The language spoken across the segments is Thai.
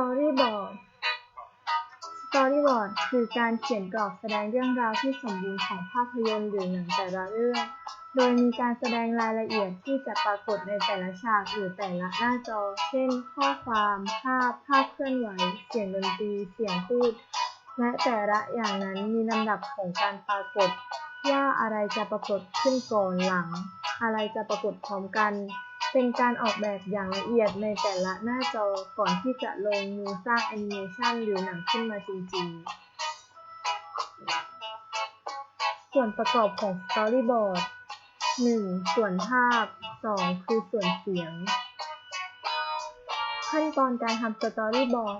Storyboard Storyboard คือการเขียนกรอบแสดงเรื่องราวที่สมบูรณ์ของภาพยนตร์หรือหนังแต่ละเรื่อง โดยมีการแสดงรายละเอียดที่จะปรากฏในแต่ละฉากหรือแต่ละหน้าจอ เช่น ข้อความ ภาพ ภาพเคลื่อนไหว เสียงดนตรี เสียงพูด และแต่ละอย่างนั้นมีลำดับของการปรากฏ ว่าอะไรจะปรากฏขึ้นก่อนหลัง อะไรจะปรากฏพร้อมกัน เป็นการออกแบบอย่างละเอียดในแต่ละหน้าจอก่อนที่จะลงมือสร้างแอนิเมชันหรือหนังขึ้นมาจริงๆ ส่วนประกอบของ Storyboard 1. ส่วนภาพ 2. คือส่วนเสียง ขั้นตอนการทำ Storyboard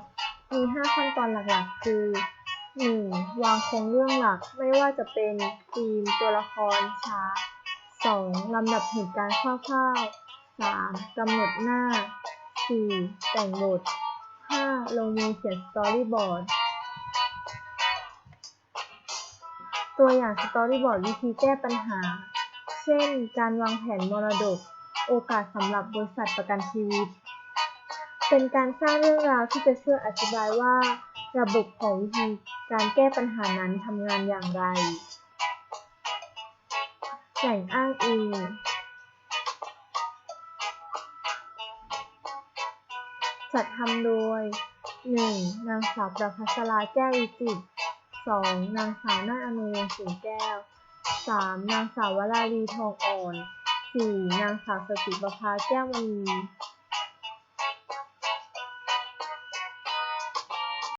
มี 5 ขั้นตอนหลักๆ คือ 1. วางโครงเรื่องหลักไม่ว่าจะเป็นธีมตัวละครฉาก 2. ลำดับเหตุการณ์คร่าวๆ 3. กำหนดหน้า 4. แต่งบท 5. ลงมือเขียน Storyboard ตัวอย่าง Storyboard วิธีแก้ปัญหา เช่น การวางแผนมรดก โอกาสสำหรับบริษัทประกันชีวิต เป็นการสร้างเรื่องราวที่จะช่วยอธิบายว่า ระบบของวิธีการแก้ปัญหานั้นทำงานอย่างไรแหล่งอ้างอิง จัดทำโดย 1. นางสาวประภัสราแก้ววิจิตร 2. นางสาวนาอนุวงศ์สิงแก้ว 3. นางสาววราลีทองอ่อน 4. นางสาวสติประภาแก้วมณี